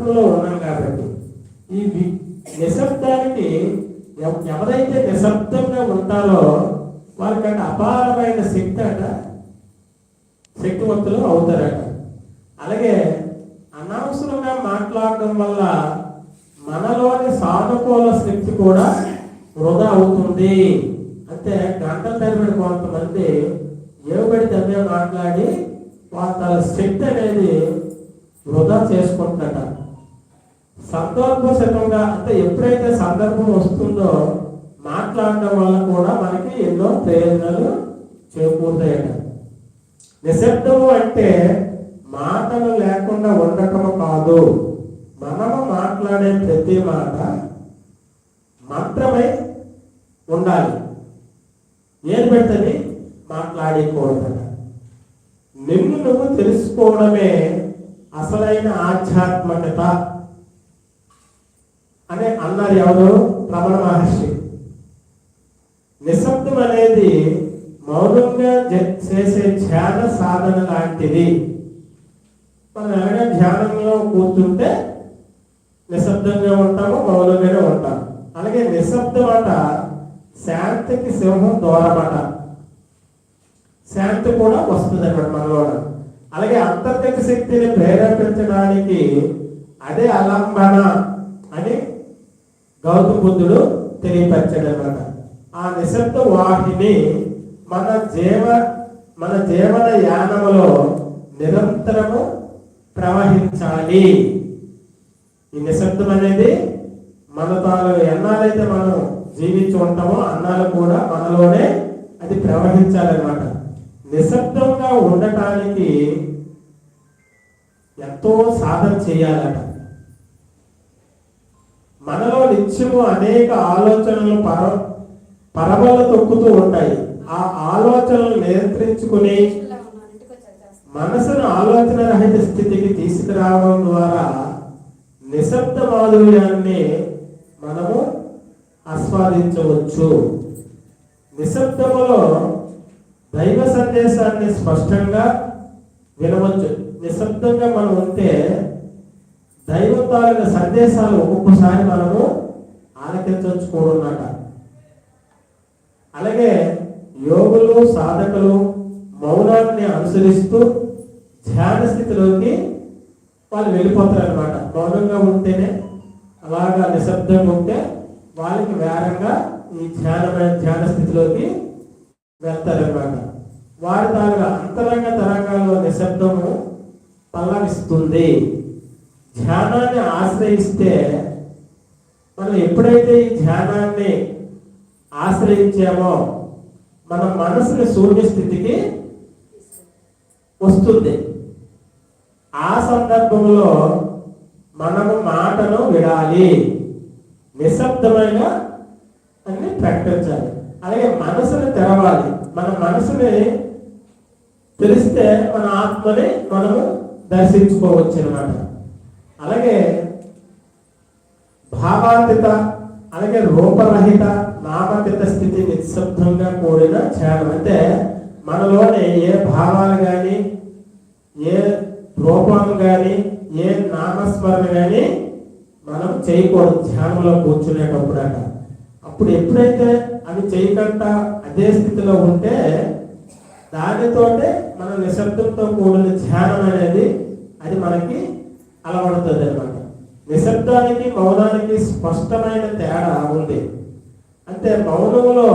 మాటల్లో ఉన్నాం కాబట్టి. ఈ నిశ్శబ్దానికి ఎవరైతే నిశ్శబ్దంగా ఉంటారో వారికంటే అపారమైన శక్తి అట శక్తివంతులు అవుతారట. అలాగే అనవసరంగా మాట్లాడడం వల్ల మనలోని సానుకూల శక్తి కూడా వృధా అవుతుంది. అంటే గంటల తరబడి కొంతమంది ఏవబడి తమ్మే మాట్లాడి వాళ్ళ శక్తి అనేది వృధా చేసుకుంటారట సందర్భసితంగా అంటే ఎప్పుడైతే సందర్భం వస్తుందో మాట్లాడడం వల్ల కూడా మనకి ఎన్నో ప్రయోజనాలు చేకూరుతాయట. నిశ్శబ్దము అంటే మాటలు లేకుండా ఉండటం కాదు. మనము మాట్లాడే ప్రతి మాట మంత్రమై ఉండాలి. ఏం పెడుతుంది మాట్లాడకూడదట. నిన్ను నువ్వు తెలుసుకోవడమే అసలైన ఆధ్యాత్మికత. అని అన్నారు ఎవరు? రమణ మహర్షి. నిశ్శబ్దం అనేది మౌనంగా చేసే ధ్యాన సాధన లాంటిది. మనం ఎలాగ ధ్యానంలో కూర్చుంటే నిశ్శబ్దంగా ఉంటాము మౌనంగానే ఉంటాం. అలాగే నిశ్శబ్దం అట శాంతికి సింహం దూరమాట శాంతి కూడా వస్తుంది అన్నమాట మనలో అలాగే అంతర్గత శక్తిని ప్రేరేపించడానికి అదే అలంబన. గౌతమ బుద్ధుడు తెలియపరిచాడు అనమాట ఆ నిశ్శబ్ద వాహిని మన జీవ మన జీవన యానములో నిరంతరము ప్రవహించాలి. ఈ నిశ్శబ్దం అనేది మన తాను ఎన్నాలైతే మనం జీవించి ఉంటామో అన్నాలు కూడా మనలోనే అది ప్రవహించాలన్నమాట. నిశ్శబ్దంగా ఉండటానికి ఎంతో సాధన చేయాలట. మనలో నిత్యము అనేక ఆలోచనలు పర పరబలు తొక్కుతూ ఉంటాయి. ఆ ఆలోచనలు నియంత్రించుకుని మనసును ఆలోచన రహిత స్థితికి తీసుకురావడం ద్వారా నిశ్శబ్ద మాధుర్యాన్ని మనము ఆస్వాదించవచ్చు. నిశ్శబ్దములో దైవ సందేశాన్ని స్పష్టంగా వినవచ్చు. నిశ్శబ్దంగా మనం ఉంటే దైవం సందేశాలు ఒక్కొక్కసారి మనము ఆలకించవచ్చు అలాగే యోగులు సాధకులు మౌనాన్ని అనుసరిస్తూ ధ్యాన స్థితిలోకి వాళ్ళు వెళ్ళిపోతారు అనమాట మౌనంగా ఉంటేనే అలాగా నిశ్శబ్దంగా ఉంటే వాళ్ళకి వేరంగా ఈ ధ్యానమైన ధ్యాన స్థితిలోకి వెళ్తారనమాట వారి తాగా అంతరంగ తరంగాల్లో నిశ్శబ్దము పల్లవిస్తుంది ధ్యానాన్ని ఆశ్రయిస్తే మనం ఎప్పుడైతే ఈ ధ్యానాన్ని ఆశ్రయించామో మన మనసుని శూన్య స్థితికి వస్తుంది. ఆ సందర్భంలో మనము మాటను విడాలి నిశ్శబ్దమైన అని ప్రకటించాలి. అలాగే మనసుని తెరవాలి. మన మనసుని తెలిస్తే మన ఆత్మని మనము దర్శించుకోవచ్చు అనమాట అలాగే భావాతీత అలాగే రూపరహిత నామతీత స్థితి నిశ్శబ్దంగా కూడిన ధ్యానం అంటే మనలోని ఏ భావాలు కానీ ఏ రూపాలు కానీ ఏ నామస్మరణ కానీ మనం చేయకూడదు ధ్యానంలో కూర్చునేటప్పుడు అట అప్పుడు ఎప్పుడైతే అవి చేయకుండా అదే స్థితిలో ఉంటే దానితోటే మన నిశ్శబ్దంతో కూడిన ధ్యానం అనేది అది మనకి అలవడుతుంది అనమాట నిశ్శబ్దానికి మౌనానికి స్పష్టమైన తేడా ఉంది. అంటే మౌనంలో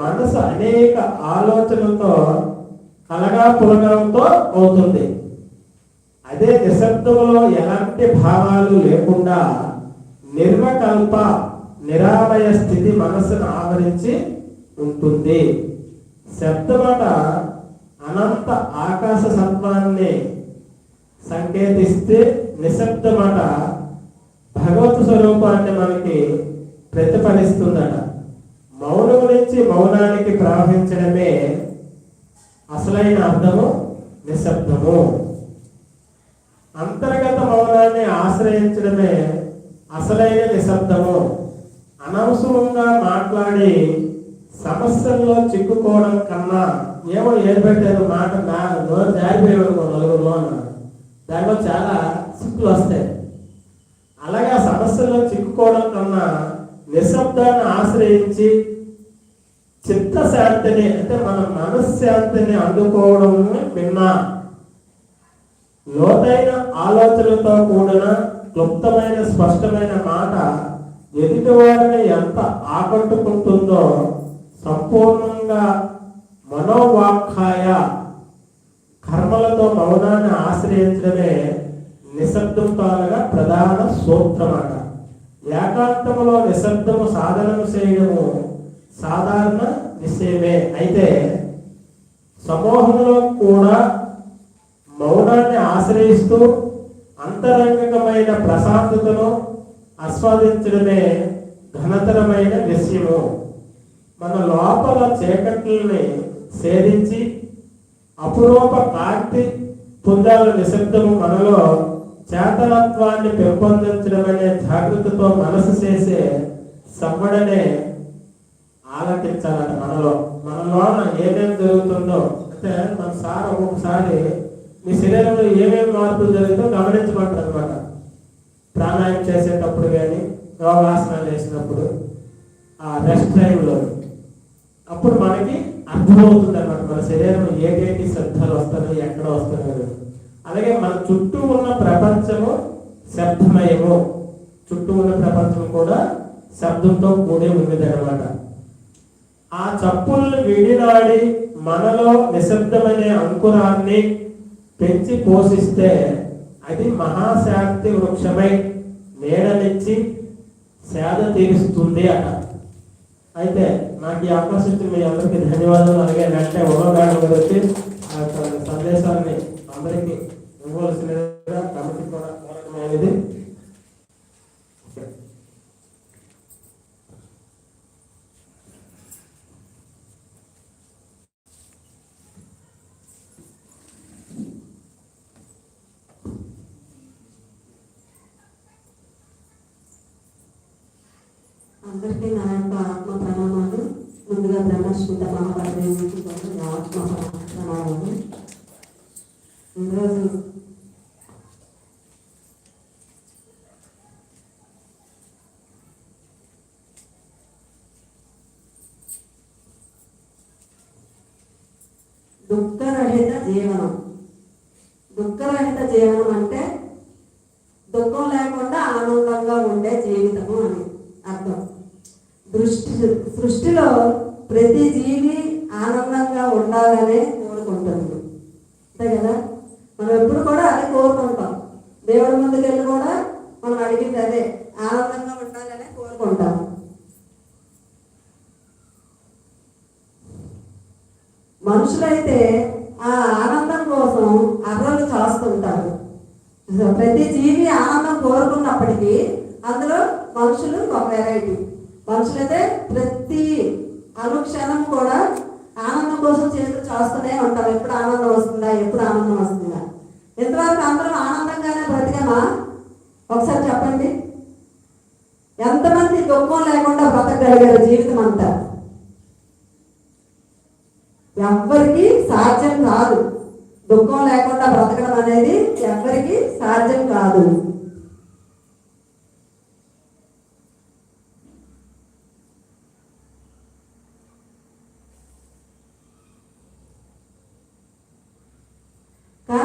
మనసు అనేక ఆలోచనలతో కలగా పులగడంతో అవుతుంది. అదే నిశ్శబ్దంలో ఎలాంటి భావాలు లేకుండా నిర్వకల్ప నిరామయ స్థితి మనసును ఆవరించి ఉంటుంది. శబ్దమట అనంత ఆకాశ సత్వాన్ని సంకేతిస్తే నిశ్శబ్దమాట. భగవత్ స్వరూపాన్ని మనకి ప్రతిఫలిస్తుందట. మౌనం నుంచి మౌనానికి ప్రవహించడమే అసలైన అర్థము నిశ్శబ్దము. అంతర్గత మౌనాన్ని ఆశ్రయించడమే అసలైన నిశ్శబ్దము. అనవసరంగా మాట్లాడి సమస్యల్లో చిక్కుకోవడం కన్నా ఏమో ఏది మాట నోరు జారిపోయాడు నలుగురులో దానిలో చాలా సిక్కులు వస్తాయి. అలాగే ఆ సమస్యలో చిక్కుకోవడం కన్నా నిశ్శబ్దాన్ని ఆశ్రయించి చిత్తశాంతిని అంటే మన మనశ్శాంతిని అందుకోవడం విన్నా లోతైన ఆలోచనలతో కూడిన క్లుప్తమైన స్పష్టమైన మాట ఎదుటివారిని ఎంత ఆకట్టుకుంటుందో సంపూర్ణంగా మనోవాఖ్యాయ కర్మలతో మౌనాన్ని ఆశ్రయించడమే నిశ్శబ్దంతాలుగా ప్రధాన సూత్రమాట ఏకాంతములో నిశ్శబ్దము సాధనము చేయడము సాధారణ విషయమే అయితే సమూహంలో కూడా మౌనాన్ని ఆశ్రయిస్తూ అంతరంగికమైన ప్రశాంతతను ఆస్వాదించడమే ఘనతరమైన విషయము మన లోపల చీకట్లని సేధించి అపురూప కాంతి పొందాల నిశ్శబ్దము మనలో చేతనత్వాన్ని పెంపొందించడం అనే జాగ్రత్తతో మనసు చేసే సమ్మడనే ఆలకించాలట మనలో. మనలోన ఏమేం జరుగుతుందో. అంటే మన సార్ ఒక్కొక్కసారి మీ శరీరంలో ఏమేమి మార్పులు జరుగుతుందో గమనించమంటారు అనమాట ప్రాణాయామం చేసేటప్పుడు కానీ యోగాసనాలు వేసినప్పుడు ఆ రెస్ట్ టైంలో అప్పుడు మనకి అర్థమవుతుంది అనమాట మన శరీరం ఏటేటి శబ్దాలు వస్తాయో ఎక్కడ వస్తాయో అలాగే మన చుట్టూ ఉన్న ప్రపంచము శబ్దమయము. చుట్టూ ఉన్న ప్రపంచం కూడా శబ్దంతో కూడి ఉన్నది అనమాట ఆ చప్పుల్ని విడినాడి మనలో నిశ్శబ్దమనే అంకురాన్ని పెంచి పోషిస్తే అది మహాశాంతి వృక్షమై నీడనిచ్చి సేద తీరుస్తుంది అట. అయితే నాకు ఈ అవకాశం ఇచ్చిన మీ అందరికీ ధన్యవాదాలు. అలాగే వెంటనే ఉదయగాడు గారు వచ్చి ఆ యొక్క సందేశాన్ని అందరికీ ఇవ్వవలసినదిగా కమిటీ కూడా కోరటమైనది అందరికీ నా యొక్క ఆత్మ ప్రణామాలు ముందుగా బ్రహ్మశ్మిత మహాపరివేదికి నా ఆత్మ ప్రణామాలు ఈరోజు దుఃఖరహిత జీవనం. దుఃఖరహిత జీవనం అంటే దుఃఖం లేకుండా ఆనందంగా ఉండే జీవితము అని అర్థం. దృష్టి సృష్టిలో ప్రతి జీవి ఆనందంగా ఉండాలనే కోరుకుంటుంది అంతే కదా? మనం ఎప్పుడు కూడా అదే కోరుకుంటాం దేవుడి ముందుకు వెళ్ళి కూడా మనం అడిగింది అదే ఆనందంగా ఉండాలనే కోరుకుంటాం మనుషులైతే ఆ ఆనందం కోసం అర్రలు చాస్తుంటారు ప్రతి జీవి ఆనందం కోరుకున్నప్పటికీ అందులో మనుషులు ఒక వెరైటీ మనుషులైతే ప్రతి అనుక్షణం కూడా ఆనందం కోసం చేతులు చేస్తూనే ఉంటారు ఎప్పుడు ఆనందం వస్తుందా? ఎప్పుడు ఆనందం వస్తుందా? ఎంతవరకు అందరం ఆనందంగానే బ్రతికామా? ఒకసారి చెప్పండి. ఎంతమంది దుఃఖం లేకుండా బ్రతకగలిగారు జీవితం అంతా? ఎవ్వరికి సాధ్యం కాదు. దుఃఖం లేకుండా బ్రతకడం అనేది ఎవ్వరికి సాధ్యం కాదు.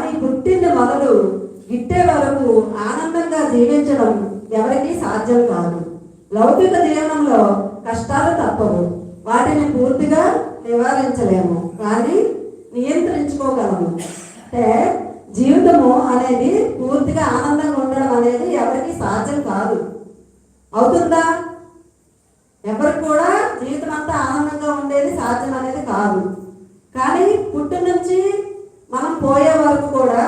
కానీ పుట్టిన మొదలు గిట్టే వరకు ఆనందంగా జీవించడం ఎవరికీ సాధ్యం కాదు. లౌకిక జీవనంలో కష్టాలు తప్పవు. వాటిని పూర్తిగా నివారించలేము. కానీ నియంత్రించుకోగలము. అంటే జీవితము అనేది పూర్తిగా ఆనందంగా ఉండడం అనేది ఎవరికి సాధ్యం కాదు. అవుతుందా? ఎవరికి కూడా జీవితం అంతా ఆనందంగా ఉండేది సాధ్యం అనేది కాదు. కానీ పుట్టు నుంచి మనం పోయే వరకు కూడా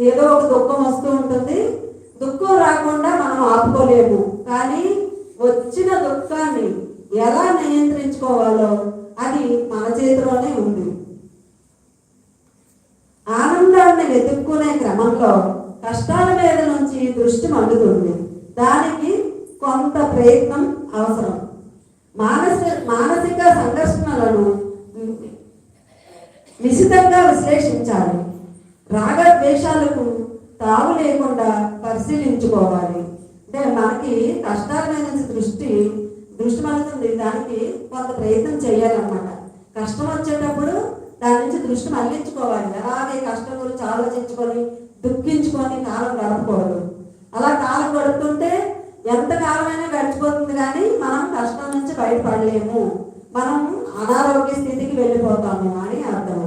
ఏదో ఒక దుఃఖం వస్తూ ఉంటుంది. దుఃఖం రాకుండా మనం ఆపుకోలేము. కానీ వచ్చిన దుఃఖాన్ని ఎలా నియంత్రించుకోవాలో అది మన చేతిలోనే ఉంది ఆనందాన్ని వెతుక్కునే క్రమంలో కష్టాల మీద నుంచి దృష్టి మళ్ళుతుంది దానికి కొంత ప్రయత్నం అవసరం మానసిక మానసిక సంఘర్షణలను నిశితంగా విశ్లేషించాలి. రాగద్వేషాలకు తావు లేకుండా పరిశీలించుకోవాలి. అంటే మనకి కష్టాల మీద నుంచి దృష్టి దృష్టి మళ్ళుతుంది దానికి కొంత ప్రయత్నం చేయాలన్నమాట. కష్టం వచ్చేటప్పుడు దాని నుంచి దృష్టి మళ్ళించుకోవాలి అలాగే కష్టం గురించి ఆలోచించుకొని దుఃఖించుకొని కాలం గడపకూడదు. అలా కాలం గడుపుతుంటే ఎంత కాలమైనా గడిచిపోతుంది కానీ మనం కష్టం నుంచి బయటపడలేము. మనం అనారోగ్య స్థితికి వెళ్ళిపోతాము అని అర్థం.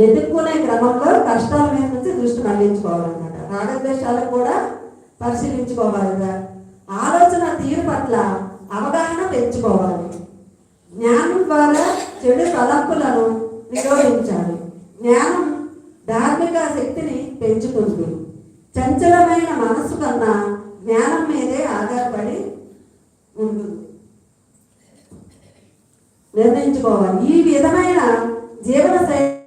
వెతుక్కునే క్రమంలో కష్టాల మీద నుంచి దృష్టి మళ్ళించుకోవాలన్నమాట. రాగద్వేషాలు కూడా పరిశీలించుకోవాలి ఆలోచన తీరు పట్ల అవగాహన పెంచుకోవాలి. జ్ఞానం ద్వారా చెడు తలంపులను నిరోధించాలి జ్ఞానం ధార్మిక శక్తిని పెంచుతుంది చంచలమైన మనసు కన్నా జ్ఞానం మీదే ఆధారపడి ఉంటుంది. నిర్ణయించుకోవాలి. ఈ విధమైన జీవన శైలి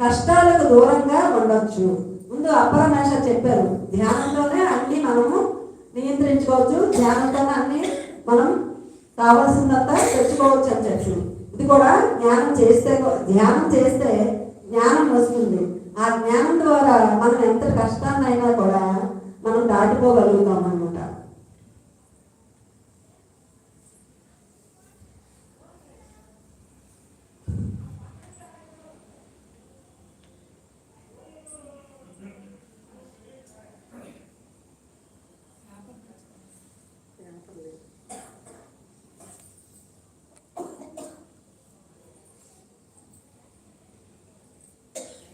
కష్టాలకు దూరంగా ఉండొచ్చు. ముందు అపరమేష చెప్పారు. ధ్యానంతోనే అన్ని మనము నియంత్రించుకోవచ్చు. ధ్యానంతోనే అన్ని మనం కావాల్సినంత తెచ్చుకోవచ్చు అని చెప్పి ఇది కూడా జ్ఞానం చేస్తే ధ్యానం చేస్తే జ్ఞానం వస్తుంది. ఆ జ్ఞానం ద్వారా మనం ఎంత కష్టాన్నైనా కూడా మనం దాటిపోగలుగుతాం అన్నమాట.